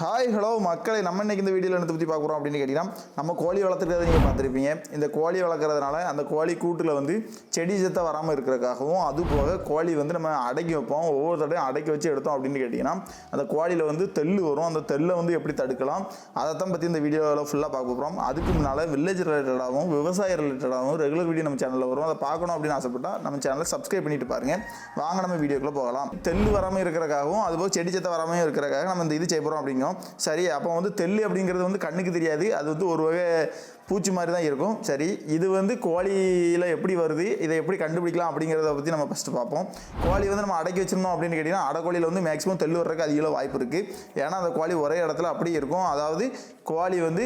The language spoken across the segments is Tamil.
ஹாய் ஹலோ மக்களை நம்ம இன்றைக்கி இந்த வீடியோவில் எடுத்து பற்றி பார்க்குறோம் அப்படின்னு கேட்டிங்கன்னா நம்ம கோழி வளர்த்துக்கிறத நீங்கள் பார்த்துருப்பீங்க. இந்த கோழி வளர்க்குறதுனால அந்த கோழி கூட்டில் வந்து செடி சத்தம் வராமல் இருக்கிறதுக்காகவும் அது போக கோழி வந்து நம்ம அடக்கி வைப்போம். ஒவ்வொரு தடையும் அடக்கி வச்சு எடுத்தோம் அப்படின்னு கேட்டிங்கன்னா அந்த கோழியில் வந்து தெள்ளு வரும். அந்த தெல்லை வந்து எப்படி தடுக்கலாம் அதை தான் பற்றி இந்த வீடியோவில் ஃபுல்லாக பார்க்க போகிறோம் அதுக்கு முன்னால் வில்லேஜ் ரிலேட்டடாகவும் விவசாய ரிலேட்டடாகவும் ரெகுலர் வீடியோ நம்ம சேனலில் வரும். அதை பார்க்கணும் அப்படின்னு ஆசைப்பட்டால் நம்ம சேனலை சப்ஸ்கிரைப் பண்ணிட்டு பாருங்கள் வாங்க நம்ம வீடியோக்குள்ளே போகலாம். தெள்ளு வராமல் இருக்கிறக்காகவும் அதுபோக செடி செத்த வராமல் இருக்கிறக்காக நம்ம இந்த இது செய்ய போகிறோம் அப்படிங்கிறோம் சரி அப்போ வந்து தெல் அப்படிங்கிறது வந்து கண்ணுக்கு தெரியாது. அது வந்து ஒரு வகை பூச்சி மாதிரி தான் இருக்கும். சரி இது வந்து கோழியில் எப்படி வருது இதை எப்படி கண்டுபிடிக்கலாம் அப்படிங்கிறத பற்றி நம்ம ஃபஸ்ட்டு பார்ப்போம். கோழி வந்து நம்ம அடக்கி வச்சிருந்தோம் அப்படின்னு கேட்டிங்கன்னா அடக்கோழியில் வந்து மேக்ஸிமம் தெள்ளு வர்றதுக்கு அதிக வாய்ப்பு இருக்குது ஏன்னா அந்த கோழி ஒரே இடத்துல அப்படியே இருக்கும். அதாவது கோழி வந்து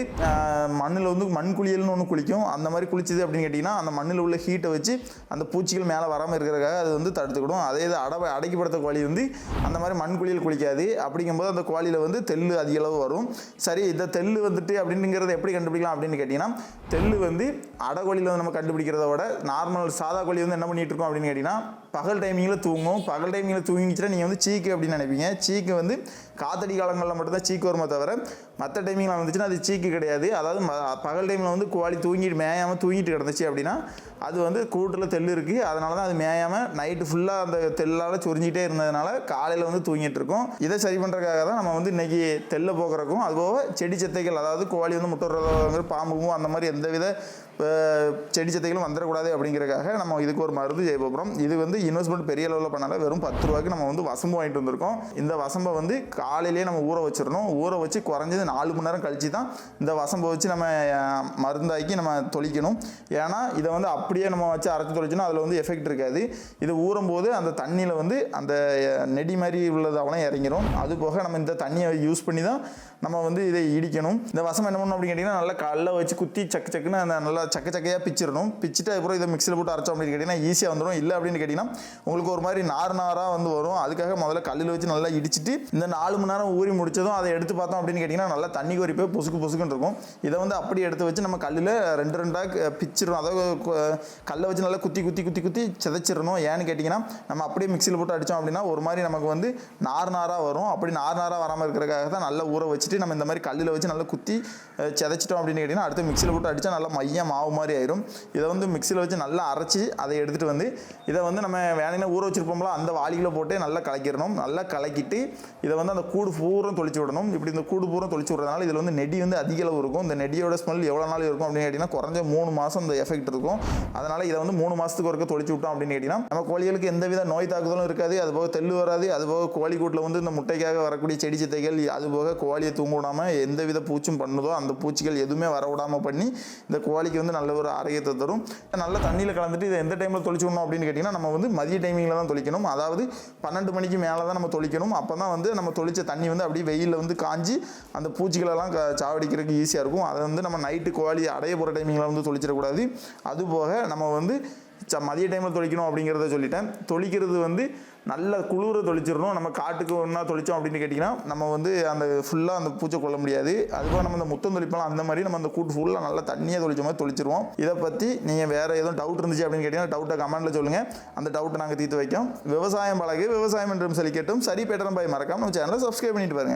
மண்ணில் வந்து மண் குளியல்னு ஒன்று குளிக்கும். அந்த மாதிரி குளிச்சுது அப்படின்னு கேட்டிங்கன்னா அந்த மண்ணில் உள்ள ஹீட்டை வச்சு அந்த பூச்சிகள் மேலே வராமல் இருக்கிறக்காக அது வந்து தடுத்துக்கிடும். அதே இது அடை அடக்கிப்படுத்த கோழி வந்து அந்த மாதிரி மண் குளியல் குளிக்காது. அப்படிங்கும்போது அந்த கோழியில் வந்து தெல்லு அதிகளவு வரும். சரி இந்த தெல்லு வந்துட்டு அப்படிங்கிறத எப்படி கண்டுபிடிக்கலாம் அப்படின்னு கேட்டிங்கன்னா தெள்ளு வந்து அடகோழியில் வந்து நம்ம கண்டுபிடிக்கிறத விட நார்மல் சாதா கோழி வந்து என்ன பண்ணிட்டு இருக்கோம் அப்படின்னு கேட்டிங்கன்னா பகல் டைமிங்கில் தூங்கும். பகல் டைமிங்கில் தூங்கிச்சுன்னா நீங்கள் வந்து சீக்கு அப்படின்னு நினைப்பீங்க. சீக்கு வந்து காத்தடி காலங்களில் மட்டும்தான் சீக்கு வருமே தவிர மற்ற டைமிங்கில் வந்துச்சுன்னா அது சீக்கு கிடையாது. அதாவது ம- பகல் டைமில் வந்து கோழி தூங்கிட்டு மேயாமல் தூங்கிட்டு கிடந்துச்சு அப்படின்னா அது வந்து கூட்டில் தெல் இருக்குது அதனால தான் அது மேயாமல் நைட்டு ஃபுல்லாக அந்த தெல்லால் சொரிஞ்சிட்டே இருந்ததுனால காலையில் வந்து தூங்கிட்டு இருக்கும். இதை சரி பண்ணுறதுக்காக தான் நம்ம வந்து இன்னைக்கு தெல்ல போக்குறக்கும் அதுபோக செடி செத்தைகள் அதாவது கோழி வந்து முட்டுறதோ பாம்பும் அந்த மாதிரி எந்த வித செடி செத்தைகளும் வந்துடக்கூடாது அப்படிங்கிறதுக்காக நம்ம இதுக்கு ஒரு மருந்து செய்ய போகிறோம். இது வந்து இன்வெஸ்ட்மெண்ட் பெரிய லெவலில் பண்ணால. வெறும் பத்து ரூபாய்க்கு நம்ம வந்து வசம்பு வாங்கிட்டு வந்திருக்கோம். இந்த வசம்பை வந்து காலையிலேயே நம்ம ஊற வச்சிடணும். ஊற வச்சு குறைஞ்சது நாலு மணி நேரம் கழித்து தான் இந்த வசம்பை வச்சு நம்ம மருந்தாக்கி நம்ம தொளிக்கணும். ஏன்னா இதை வந்து அப்படியே நம்ம வச்சு அரைச்சி தொளிச்சோன்னா அதில் வந்து எஃபெக்ட் இருக்காது. இது ஊறும்போது அந்த தண்ணியில் வந்து அந்த நெடி மாதிரி உள்ளதெல்லாம் இறங்கிடும் அது போக நம்ம இந்த தண்ணியை யூஸ் பண்ணி தான் நம்ம வந்து இதை இடிக்கணும். இந்த வசம் என்ன பண்ணணும் அப்படின்னு கேட்டிங்கன்னா நல்லா கல்லை வச்சு குத்தி சக்கு சக்குன்னு அந்த நல்லா சக்க சக்கையாக பிச்சிடணும். பிச்சுட்டு அப்புறம் இதை மிக்சியில் போட்டு அரைச்சோம் அப்படின்னு கேட்டிங்கன்னா ஈஸியாக வந்துடும் இல்லை அப்படின்னு கேட்டிங்கன்னா உங்களுக்கு ஒரு மாதிரி நார் நாராக வந்து வரும். அதுக்காக முதல்ல கல்லில் வச்சு நல்லா இடிச்சிட்டு இந்த நாலு மணி நேரம் ஊறி முடிச்சதும் அதை எடுத்து பார்த்தோம் அப்படின்னு கேட்டிங்கன்னா நல்லா தண்ணி கோரி போய் பொசுக்கு பொசுக்குன்னு இருக்கும். இதை வந்து அப்படி எடுத்து வச்சு நம்ம கல்லில் ரெண்டு ரெண்டாக பிச்சிடணும். அதாவது கல்லை வச்சு நல்லா குத்தி குத்தி குத்தி குத்தி சிதைச்சிடணும். ஏன்னு கேட்டிங்கன்னா நம்ம அப்படியே மிக்சியில் போட்டு அடித்தோம் அப்படின்னா ஒரு மாதிரி நமக்கு வந்து நார் நாராக வரும். அப்படி நார் நாராக வராமல் இருக்கிறதுக்காக தான் நல்லா ஊற வச்சுட்டு நம்ம இந்த மாதிரி கல்லில் வச்சு நல்லா குத்தி சிதைச்சிட்டோம் அப்படின்னு கேட்டிங்கன்னா அடுத்து மிக்சியில் போட்டு அடித்தா நல்லா மையம் மாவு மாதிரி ஆயிரும். இதை வந்து மிக்சியில் வச்சு நல்லா அரைச்சி அதை எடுத்துகிட்டு வந்து இதை வந்து நம்ம வேணும்னா ஊற வச்சுருப்போம்ல அந்த வாளியில் போட்டு நல்லா கலக்கிடணும். நல்லா கலக்கிட்டு இதை வந்து அந்த கூடு பூரம் தொளிச்சு விடணும். இப்படி இந்த கூடு பூரம் தொளிச்சு விடுறதுனால இதில் வந்து நெடி வந்து அதிக அளவு இருக்கும். இந்த நெடியோட ஸ்மெல் எவ்வளோ நாள் இருக்கும் அப்படின்னு கேட்டிங்கன்னா குறைஞ்ச மூணு மாதம் இந்த எஃபெக்ட் இருக்கும். அதனால் இதை வந்து மூணு மாதத்துக்கு ஒருக்க தொழிச்சு விட்டோம் அப்படின்னு கேட்டிங்கன்னா நம்ம கோழிகளுக்கு எந்தவித நோய் தாக்குதலும் இருக்காது. அது போக தெள்ளு வராது. அது போக கோழி கூட்டில் வந்து இந்த முட்டைக்காக வரக்கூடிய செடி சித்தைகள் அது போக கோழியை தூங்க விடாமல் எந்தவித பூச்சும் பண்ணுதோ அந்த பூச்சிகள் எதுவுமே வர விடாமல் பண்ணி இந்த கோழிக்கு வந்து நல்ல ஒரு ஆரோக்கியத்தை தரும். நல்ல தண்ணியில் கலந்துட்டு இதை எந்த டைமில் தொளிச்சு விடணும் அப்படின்னு கேட்டிங்கன்னா நம்ம வந்து மதிய டைமிங்கில் தான் தொளிக்கணும். அதாவது பன்னெண்டு மணிக்கு மேலே தான் நம்ம தொளிக்கணும். அப்போ தான் வந்து நம்ம தொளிச்ச தண்ணி வந்து அப்படியே வெயிலில் வந்து காஞ்சி அந்த பூச்சிகளெல்லாம் க- சாவடிக்கிறதுக்கு ஈஸியாக இருக்கும். அதை வந்து நம்ம நைட்டு கோழி அடைய போகிற டைமிங்கில் வந்து தொளிச்சிடக்கூடாது. அது போக நம்ம வந்து ச மதிய டைமில் தொளிக்கணும் அப்படிங்கிறத சொல்லிட்டேன். தொளிக்கிறது வந்து நல்ல குளிர தொளிச்சிடணும். நம்ம காட்டுக்கு ஒன்றா தொளித்தோம் அப்படின்னு கேட்டிங்கன்னா நம்ம வந்து அந்த ஃபுல்லாக அந்த பூச்சை கொள்ள முடியாது. அதுபோக நம்ம இந்த முத்தம் தொளிப்பலாம் அந்த மாதிரி நம்ம அந்த கூட்டு ஃபுல்லாக நல்லா தண்ணியாக தொளிச்ச மாதிரி தொளிச்சிருவோம். இதை பற்றி நீங்கள் வேறு எதுவும் டவுட் இருந்துச்சு அப்படின்னு கேட்டிங்கன்னா டவுட்டை கமெண்ட்டில் சொல்லுங்கள் அந்த டவுட்டை நாங்கள் தீர்த்து வைக்கோம். விவசாயம் பழகு விவசாயம் என்றும் செழிக்கட்டும். சரி பேட்டரம் பாய் மறக்காமல் நம்ம சேனலை சப்ஸ்கிரைப் பண்ணிட்டு பாருங்கள்